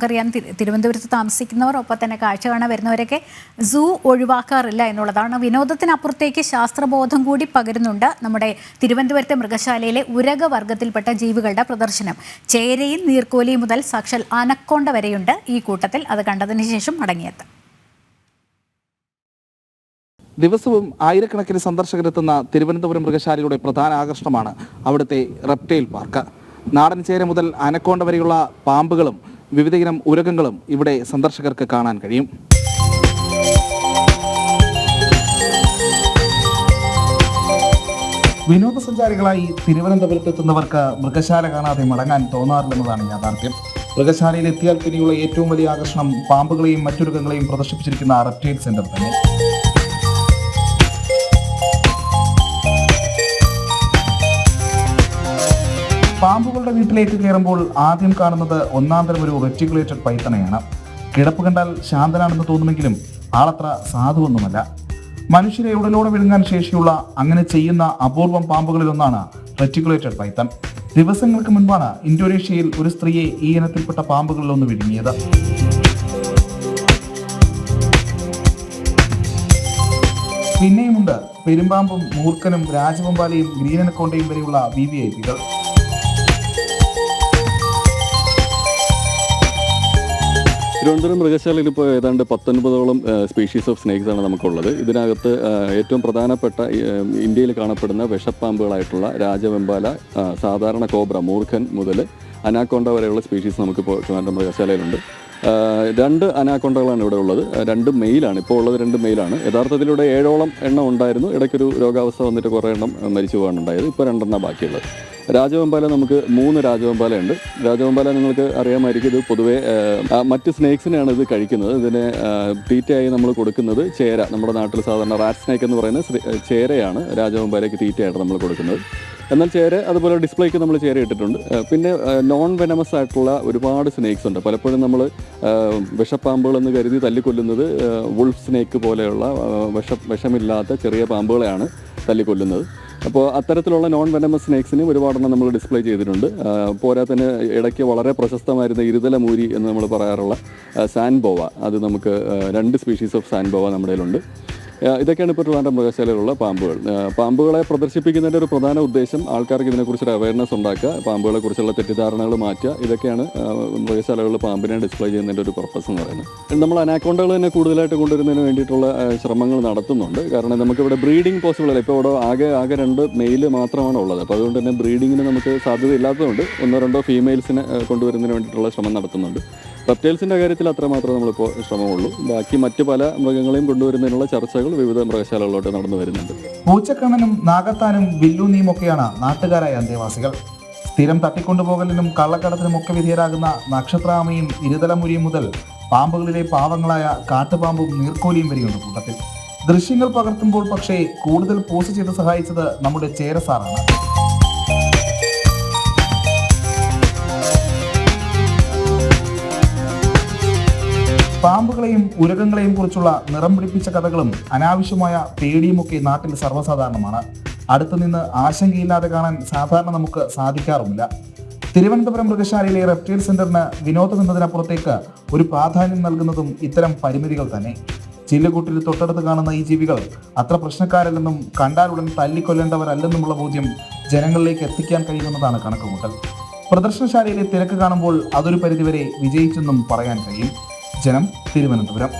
നമുക്കറിയാം തിരുവനന്തപുരത്ത് താമസിക്കുന്നവർ ഒപ്പം തന്നെ കാഴ്ച കാണാൻ വരുന്നവരൊക്കെ സൂ ഒഴിവാക്കാറില്ല എന്നുള്ളതാണ്. വിനോദത്തിനപ്പുറത്തേക്ക് ശാസ്ത്രബോധം കൂടി പകരുന്നുണ്ട് നമ്മുടെ തിരുവനന്തപുരത്തെ മൃഗശാലയിലെ ഉരക വർഗത്തിൽപ്പെട്ട ജീവികളുടെ പ്രദർശനം. ചേരയും നീർക്കോലിയും മുതൽ സാക്ഷൽ അനക്കൊണ്ട വരെയുണ്ട് ഈ കൂട്ടത്തിൽ. അത് കണ്ടതിന് ശേഷം മടങ്ങിയെത്താം. ദിവസവും ആയിരക്കണക്കിന് സന്ദർശകരെത്തുന്ന തിരുവനന്തപുരം മൃഗശാലയുടെ പ്രധാന ആകർഷണമാണ് അവിടുത്തെ റെപ്റ്റൈൽ പാർക്ക്. നാടൻ ചേര മുതൽ അനക്കോണ്ട വരെയുള്ള പാമ്പുകളും വിവിധയിനം ഉരകങ്ങളും ഇവിടെ സന്ദർശകർക്ക് കാണാൻ കഴിയും. വിനോദസഞ്ചാരികളായി തിരുവനന്തപുരത്ത് എത്തുന്നവർക്ക് മൃഗശാല കാണാതെ മടങ്ങാൻ തോന്നാറില്ലെന്നതാണ് യാഥാർത്ഥ്യം. മൃഗശാലയിൽ എത്തിയാൽ പിന്നെയുള്ള ഏറ്റവും വലിയ ആകർഷണം പാമ്പുകളെയും മറ്റുരുകങ്ങളെയും പ്രദർശിപ്പിച്ചിരിക്കുന്ന റെപ്റ്റൈൽ സെന്റർ തന്നെ. പാമ്പുകളുടെ വീട്ടിലേക്ക് കയറുമ്പോൾ ആദ്യം കാണുന്നത് ഒന്നാം തരം ഒരു റെറ്റിക്കുലേറ്റഡ് പൈത്തണയാണ്. കിടപ്പ് കണ്ടാൽ ശാന്തനാണെന്ന് തോന്നുമെങ്കിലും ആളത്ര സാധുവൊന്നുമല്ല. മനുഷ്യരെ ഉടലോടെ വിഴുങ്ങാൻ ശേഷിയുള്ള അങ്ങനെ ചെയ്യുന്ന അപൂർവം പാമ്പുകളിലൊന്നാണ് റെറ്റിക്കുലേറ്റഡ് പൈത്തൺ. ദിവസങ്ങൾക്ക് മുൻപാണ് ഇന്തോനേഷ്യയിൽ ഒരു സ്ത്രീയെ ഈ ഇനത്തിൽപ്പെട്ട പാമ്പുകളിലൊന്ന് വിഴുങ്ങിയത്. പിന്നെയുമുണ്ട് പെരുമ്പാമ്പും മൂർഖനും രാജവമ്പാലയും കോണ്ടയും വരെയുള്ള വി വി ഐ പികൾ. തിരുവനന്തപുരം മൃഗശാലയിൽ ഇപ്പോൾ ഏതാണ്ട് പത്തൊൻപതോളം സ്പീഷീസ് ഓഫ് സ്നേക്സ് ആണ് നമുക്കുള്ളത്. ഇതിനകത്ത് ഏറ്റവും പ്രധാനപ്പെട്ട ഇന്ത്യയിൽ കാണപ്പെടുന്ന വിഷപ്പാമ്പുകളായിട്ടുള്ള രാജവെമ്പാല സാധാരണ കോബ്ര മൂർഖൻ മുതൽ അനാക്കോണ്ട വരെയുള്ള സ്പീഷീസ് നമുക്കിപ്പോൾ ട്രിവാൻഡ്രം മൃഗശാലയിലുണ്ട്. രണ്ട് അനാക്കൊണ്ടകളാണ് ഇവിടെ ഉള്ളത്. രണ്ട് മെയിലാണ്. ഇപ്പോൾ ഉള്ളത് രണ്ട് മെയിലാണ്. യഥാർത്ഥത്തിൽ ഇവിടെ ഏഴോളം എണ്ണം ഉണ്ടായിരുന്നു. ഇടയ്ക്കൊരു രോഗാവസ്ഥ വന്നിട്ട് കുറേ എണ്ണം മരിച്ചു പോകാനുണ്ടായത്. ഇപ്പോൾ രണ്ടെണ്ണം ബാക്കിയുള്ളത്. രാജവെമ്പാല നമുക്ക് മൂന്ന് രാജവെമ്പാല ഉണ്ട് രാജവെമ്പാല നിങ്ങൾക്ക് അറിയാമായിരിക്കും ഇത് പൊതുവേ മറ്റ് സ്നേക്സിനെയാണ് ഇത് കഴിക്കുന്നത്. ഇതിനെ തീറ്റയായി നമ്മൾ കൊടുക്കുന്നത് ചേര. നമ്മുടെ നാട്ടിൽ സാധാരണ റാറ്റ് സ്നേക്ക് എന്ന് പറയുന്ന ചേരയാണ് രാജവെമ്പാലയ്ക്ക് തീറ്റയായിട്ട് നമ്മൾ കൊടുക്കുന്നത്. എന്നാൽ ചേര അതുപോലെ ഡിസ്പ്ലേക്ക് നമ്മൾ ചേര ഇട്ടിട്ടുണ്ട്. പിന്നെ നോൺ വെനമസ് ആയിട്ടുള്ള ഒരുപാട് സ്നേക്സ് ഉണ്ട്. പലപ്പോഴും നമ്മൾ വിഷപ്പാമ്പുകൾ എന്ന് കരുതി തല്ലിക്കൊല്ലുന്നത് വുൾഫ് സ്നേക്ക് പോലെയുള്ള വിഷ വിഷമില്ലാത്ത ചെറിയ പാമ്പുകളെയാണ് തല്ലിക്കൊല്ലുന്നത്. അപ്പോൾ അത്തരത്തിലുള്ള നോൺ വെനമസ് സ്നേക്സിനും ഒരുപാടെണ്ണം നമ്മൾ ഡിസ്പ്ലേ ചെയ്തിട്ടുണ്ട്. ആ, പോരാത്തതിന് ഇടയ്ക്ക് വളരെ പ്രശസ്തമായിരുന്ന ഇരുതല മൂരി എന്ന് നമ്മൾ പറയാറുള്ള സാൻബോവ. അത് നമുക്ക് രണ്ട് സ്പീഷീസ് ഓഫ് സാൻബോവ നമ്മുടെ കയ്യിലുണ്ട്. ഇതൊക്കെയാണ് ഇപ്പോൾ ട്രിവാൻഡ്രം മൃഗശാലയിലുള്ള പാമ്പുകൾ. പാമ്പുകളെ പ്രദർശിപ്പിക്കുന്നതിന്റെ ഒരു പ്രധാന ഉദ്ദേശം ആൾക്കാർക്ക് ഇതിനെക്കുറിച്ചൊരു അവയർനെസ് ഉണ്ടാക്കുക പാമ്പുകളെ കുറിച്ചുള്ള തെറ്റിദ്ധാരണകൾ മാറ്റുക. ഇതൊക്കെയാണ് മൃഗശാലകളിൽ പാമ്പിനെ ഡിസ്പ്ലേ ചെയ്യുന്നതിന്റെ ഒരു പർപ്പസ് എന്ന് പറയുന്നത്. നമ്മൾ അനാക്കോണ്ടകൾ തന്നെ കൂടുതലായിട്ട് കൊണ്ടുവരുന്നതിന് വേണ്ടിയിട്ടുള്ള ശ്രമങ്ങൾ നടത്തുന്നുണ്ട്. കാരണം നമുക്കിവിടെ ബ്രീഡിംഗ് പോസിബിൾ അല്ല. ഇപ്പോൾ ഇവിടെ ആകെ ആകെ രണ്ട് മെയിൽ മാത്രമാണ് ഉള്ളത്. അപ്പോൾ അതുകൊണ്ട് തന്നെ ബ്രീഡിങ്ങിന് നമുക്ക് സാധ്യത ഇല്ലാത്തതുകൊണ്ട് ഒന്നോ രണ്ടോ ഫീമെയിൽസിനെ കൊണ്ടുവരുന്നതിന് വേണ്ടിയിട്ടുള്ള ശ്രമം നടത്തുന്നുണ്ട്. റെപ്റ്റൈൽസിന്റെ കാര്യത്തിൽ അത്രമാത്രമേ നമ്മളിപ്പോൾ ശ്രമമുള്ളൂ. ബാക്കി മറ്റു പല മൃഗങ്ങളെയും കൊണ്ടുവരുന്നതിനുള്ള ചർച്ചകൾ വിവിധ മൃഗശാലകളിലോട്ട് നടന്നു വരുന്നുണ്ട്. പൂച്ചക്കണ്ണനും നാഗത്താനും വില്ലുണ്ണിയും ഒക്കെയാണ് നാട്ടുകാരായ അന്തേവാസികൾ. സ്ഥിരം തട്ടിക്കൊണ്ടുപോകലിനും കള്ളക്കടത്തിനും ഒക്കെ വിധേയരാകുന്ന നക്ഷത്രാമയും ഇരുതലമുരിയും മുതൽ പാമ്പുകളിലെ പാവങ്ങളായ കാട്ടുപാമ്പും നീർക്കോലിയും വരികയുണ്ട് കൂട്ടത്തിൽ. ദൃശ്യങ്ങൾ പകർത്തുമ്പോൾ പക്ഷേ കൂടുതൽ പോസ്റ്റ് ചെയ്ത് സഹായിച്ചത് നമ്മുടെ ചേരസാറാണ്. പാമ്പുകളെയും ഉരകങ്ങളെയും കുറിച്ചുള്ള നിറം പിടിപ്പിച്ച കഥകളും അനാവശ്യമായ പേടിയുമൊക്കെ നാട്ടിൽ സർവസാധാരണമാണ്. അടുത്തു നിന്ന് ആശങ്കയില്ലാതെ കാണാൻ സാധാരണ നമുക്ക് സാധിക്കാറുമില്ല. തിരുവനന്തപുരം മൃഗശാലയിലെ റെപ്റ്റൈൽ സെന്ററിന് വിനോദം എന്നതിനപ്പുറത്തേക്ക് ഒരു പ്രാധാന്യം നൽകുന്നതും ഇത്തരം പരിമിതികൾ തന്നെ. ചില്ലുകൂട്ടിൽ തൊട്ടടുത്ത് കാണുന്ന ഈ ജീവികൾ അത്ര പ്രശ്നക്കാരല്ലെന്നും കണ്ടാലുടൻ തല്ലിക്കൊല്ലേണ്ടവരല്ലെന്നുമുള്ള ബോധ്യം ജനങ്ങളിലേക്ക് എത്തിക്കാൻ കഴിയുമെന്നതാണ് കണക്കുകൂട്ടൽ. പ്രദർശനശാലയിലെ തിരക്ക് കാണുമ്പോൾ അതൊരു പരിധിവരെ വിജയിച്ചെന്നും പറയാൻ കഴിയും. ജനം തിരുവനന്തപുരം.